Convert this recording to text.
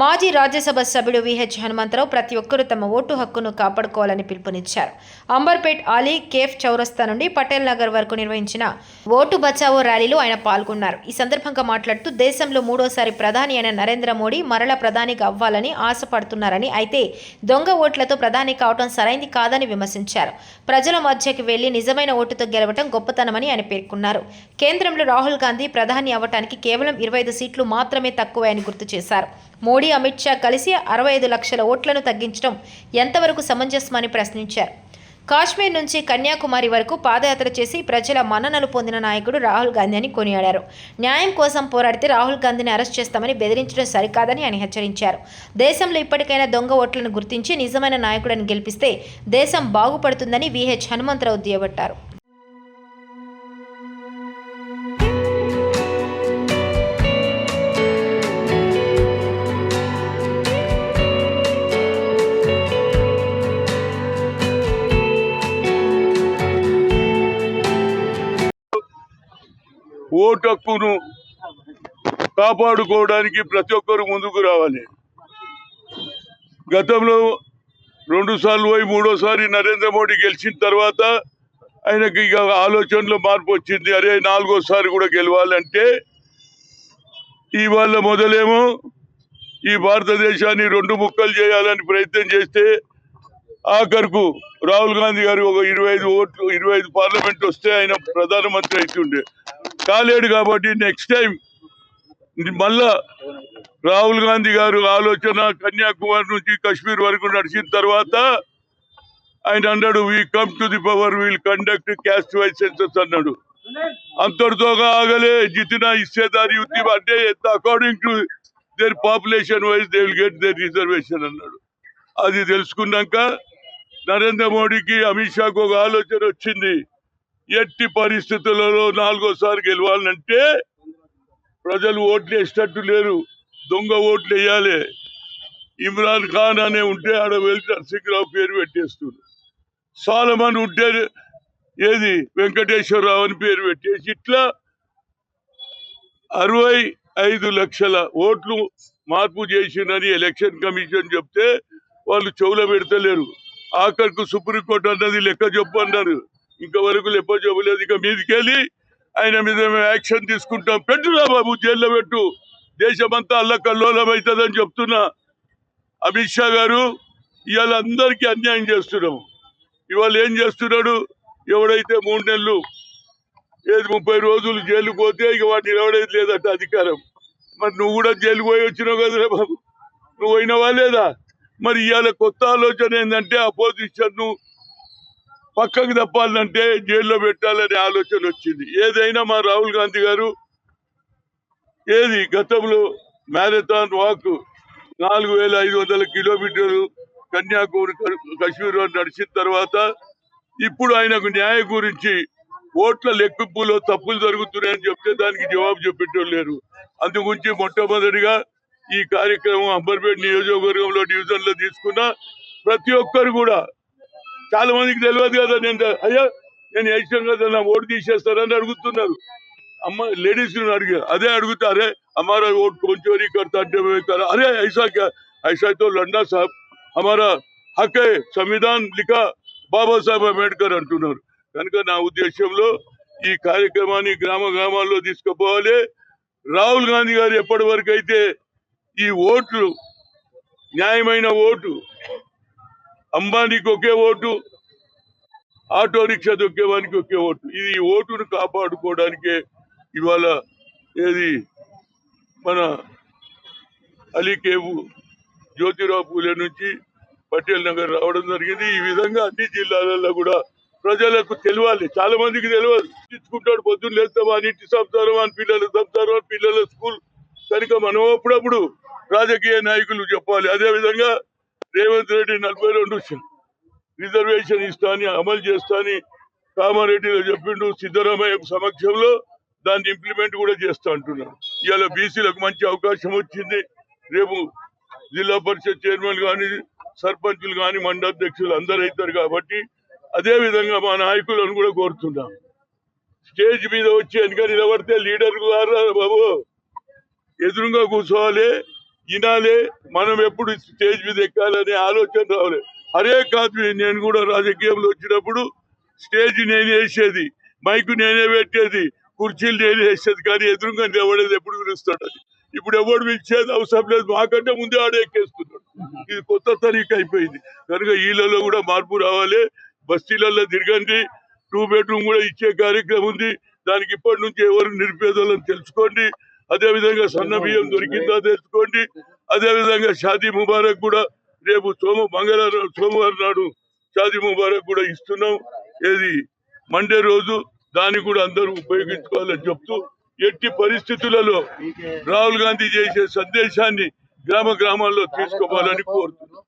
మాజీ రాజ్యసభ సభ్యుడు విహెచ్ హనుమంతరావు ప్రతి ఒక్కరూ తమ ఓటు హక్కును కాపాడుకోవాలని పిలుపునిచ్చారు. అంబర్పేట్ ఆలీ కేఫ్ చౌరస్తా నుండి పటేల్ నగర్ వరకు నిర్వహించిన ఓటు బచావో ర్యాలీలో ఆయన పాల్గొన్నారు. ఈ సందర్భంగా మాట్లాడుతూ దేశంలో మూడోసారి ప్రధాని అయిన నరేంద్ర మోడీ మరల ప్రధానిగా అవ్వాలని ఆశపడుతున్నారని అయితే దొంగ ఓట్లతో ప్రధాని కావడం సరైంది కాదని విమర్శించారు. ప్రజల మధ్యకి వెళ్ళి నిజమైన ఓటుతో గెలవటం గొప్పతనమని ఆయన పేర్కొన్నారు. కేంద్రంలో రాహుల్ గాంధీ ప్రధాని అవ్వటానికి కేవలం ఇరవై ఐదు సీట్లు మాత్రమే తక్కువ అని గుర్తు చేశారు. మోడీ అమిత్ షా కలిసి అరవై ఐదు లక్షల ఓట్లను తగ్గించడం ఎంతవరకు సమంజసమని ప్రశ్నించారు. కాశ్మీర్ నుంచి కన్యాకుమారి వరకు పాదయాత్ర చేసి ప్రజల మన్ననలు పొందిన నాయకుడు రాహుల్ గాంధీ అని కొనియాడారు. న్యాయం కోసం పోరాడితే రాహుల్ గాంధీని అరెస్ట్ చేస్తామని బెదిరించడం సరికాదని ఆయన హెచ్చరించారు. దేశంలో ఇప్పటికైనా దొంగ ఓట్లను గుర్తించి నిజమైన నాయకుడిని గెలిపిస్తే దేశం బాగుపడుతుందని విహెచ్ హనుమంతరావు దుయ్యబట్టారు ఓటు హక్కును కాపాడుకోవడానికి ప్రతి ఒక్కరు ముందుకు రావాలి. గతంలో రెండు సార్లు పోయి మూడోసారి నరేంద్ర మోడీ గెలిచిన తర్వాత ఆయనకి ఇక ఆలోచనలో మార్పు వచ్చింది. అరే నాలుగోసారి కూడా గెలవాలంటే ఇవాళ మొదలేమో ఈ భారతదేశాన్ని రెండు ముక్కలు చేయాలని ప్రయత్నం చేస్తే ఆఖరుకు రాహుల్ గాంధీ గారు ఒక ఇరవై ఐదు ఓట్లు ఇరవై ఐదు పార్లమెంట్ వస్తే ఆయన ప్రధానమంత్రి అవుతుండే కాలేడు కాబట్టి నెక్స్ట్ టైం మళ్ళా రాహుల్ గాంధీ గారు ఆలోచన కన్యాకుమారి నుంచి కాశ్మీర్ వరకు నడిచిన తర్వాత ఆయన అన్నాడు we come to the power we'll conduct caste wise census అన్నాడు. అంతటితో ఆగలే జితిన ఇచ్చేదారి యుద్ధి అంటే according to their population wise they will get their reservation అన్నాడు. అది తెలుసుకున్నాక నరేంద్ర మోడీకి అమిత్ షాకు ఒక ఆలోచన వచ్చింది. ఎట్టి పరిస్థితులలో నాలుగోసారి గెలవాలంటే ప్రజలు ఓట్లు వేసేటట్టు లేరు. దొంగ ఓట్లు వేయాలి ఇమ్రాన్ ఖాన్ అనే ఉంటే ఆడ వెళ్తే నరసింహరావు పేరు పెట్టేస్తున్నారు. సాలమన్ ఉంటే ఏది? వెంకటేశ్వరరావు అని పేరు పెట్టేసి ఇట్లా అరవై ఐదు లక్షల ఓట్లు మార్పు చేసిందని ఎలక్షన్ కమిషన్ చెప్తే వాళ్ళు చెవులో పెడతలేరు. ఆఖరికు సుప్రీంకోర్టు అన్నది లెక్క చెప్పు అన్నారు. ఇంతవరకు లెక్క చెప్పలేదు ఇక మీదికెళ్ళి ఆయన మీద మేము యాక్షన్ తీసుకుంటాం. పెట్టురా బాబు జైల్లో పెట్టు. దేశమంతా అల్లకల్లోలమవుతుందని చెప్తున్నా. అమిత్ షా గారు ఇవాళ అందరికీ అన్యాయం చేస్తున్నాం. ఇవాళ ఏం చేస్తున్నాడు? ఎవడైతే మూడు నెలలు ఏది ముప్పై రోజులు జైలు పోతే ఇక వాడిని నిలవడేది లేదట అధికారం. మరి నువ్వు కూడా జైలు పోయి వచ్చినావు కదరా బాబు. నువ్వు పోయినవా లేదా? మరి ఇవాళ కొత్త ఆలోచన ఏంటంటే అపోజిషన్ను పక్కకు తప్పాలంటే జైల్లో పెట్టాలనే ఆలోచన వచ్చింది. ఏదైనా మా రాహుల్ గాంధీ గారు ఏది గతంలో మ్యారథాన్ వాక్ నాలుగు వేల ఐదు వందల కిలోమీటర్లు కన్యాకుమారి కశ్మీర్ నడిచిన తర్వాత ఇప్పుడు ఆయనకు న్యాయం గురించి ఓట్ల లెక్కింపులో తప్పులు జరుగుతున్నాయని చెప్తే దానికి జవాబు చెప్పేటోళ్ళు లేరు. అందు గురించి మొట్టమొదటిగా ఈ కార్యక్రమం అంబర్పేట నియోజకవర్గంలో డివిజన్లో తీసుకున్న ప్రతి ఒక్కరు కూడా చాలా మందికి తెలియదు కదా నేను అయ్యా నేను వేసాను కదా నా ఓటు తీసేస్తారని అడుగుతున్నారు అమ్మ లేడీస్ అడిగా అదే అడుగుతారే हमारा वोट कौन चोरी करता है वो कर अरे ऐसा क्या ऐसा तो लड़ना साहब हमारा హక్ है సంవిధాన్ లిఖా బాబాసాహెబ్ అంబేద్కర్ అంటున్నారు కనుక నా ఉద్దేశంలో ఈ కార్యక్రమాన్ని గ్రామ గ్రామాల్లో తీసుకుపోవాలి రాహుల్ గాంధీ గారు ఎప్పటి వరకు అయితే ఈ ఓట్లు న్యాయమైన ఓటు అంబానీకి ఒకే ఓటు ఆటో రిక్షా దొక్కేవానికి ఒకే ఓటు. ఇది ఈ ఓటును కాపాడుకోవడానికే ఇవాళ ఏది మన అలీకేవు జ్యోతిరావు పూలే నుంచి పటేల్ నగర్ రావడం జరిగింది. ఈ విధంగా అన్ని జిల్లాలలో కూడా ప్రజలకు తెలియాలి చాలా మందికి తెలియదు తీసుకుంటాడు పొద్దున్న లేస్తాం అని ఇంటి సంసారం అని పిల్లల సంసారం అని పిల్లల స్కూల్. కనుక మనం అప్పుడప్పుడు రాజకీయ నాయకులు చెప్పాలి. అదే విధంగా రేవంత్ రెడ్డి నలభై రెండు రిజర్వేషన్ ఇస్తాని అమలు చేస్తా అని కామారెడ్డిలో చెప్పిండు సిద్ధరామయ్య సమక్షంలో. దాన్ని ఇంప్లిమెంట్ కూడా చేస్తా అంటున్నాడు. ఇవాళ బీసీలకు మంచి అవకాశం వచ్చింది. రేపు జిల్లా పరిషత్ చైర్మన్ కానీ సర్పంచులు కానీ మండలాధ్యక్షులు అందరు అవుతారు కాబట్టి అదే విధంగా మా నాయకులను కూడా కోరుతున్నాం. స్టేజ్ మీద వచ్చి వెనుక నిలబడితే లీడర్ గారు బాబు ఎదురుగా కూర్చోవాలి. వినాలి మనం ఎప్పుడు స్టేజ్ మీద ఎక్కాలనే ఆలోచన రావాలి. అరే కాదు నేను కూడా రాజకీయంలో వచ్చినప్పుడు స్టేజ్ నేనే వేసేది మైకు నేనే పెట్టేది కుర్చీలు నేనే వేసేది కానీ ఎదురుగా నిలబడేది ఎప్పుడు పిలుస్తాడు ఇప్పుడు ఎవడు పిలిచేది అవసరం లేదు మాకంటే ముందే ఆడే ఎక్కేస్తున్నాడు. ఇది కొత్త తరీక అయిపోయింది. కనుక వీళ్ళలో కూడా మార్పు రావాలి. బస్తీలలో తిరగండి టూ బెడ్రూమ్ కూడా ఇచ్చే కార్యక్రమం ఉంది. దానికి ఇప్పటి నుంచి ఎవరు నిరుపేదలను తెలుసుకోండి. అదే విధంగా సన్న బియ్యం దొరికిందా తెలుసుకోండి అదే విధంగా షాదీ ముబారక్ కూడా రేపు సోమ మంగళవారం సోమవారం నాడు షాదీ ముబారక్ కూడా ఇస్తున్నాం. ఏది? మండే రోజు దాన్ని కూడా అందరూ ఉపయోగించుకోవాలని చెప్తూ ఎట్టి పరిస్థితులలో రాహుల్ గాంధీ చేసే సందేశాన్ని గ్రామ గ్రామాల్లో తీసుకోవాలని కోరుతున్నాం.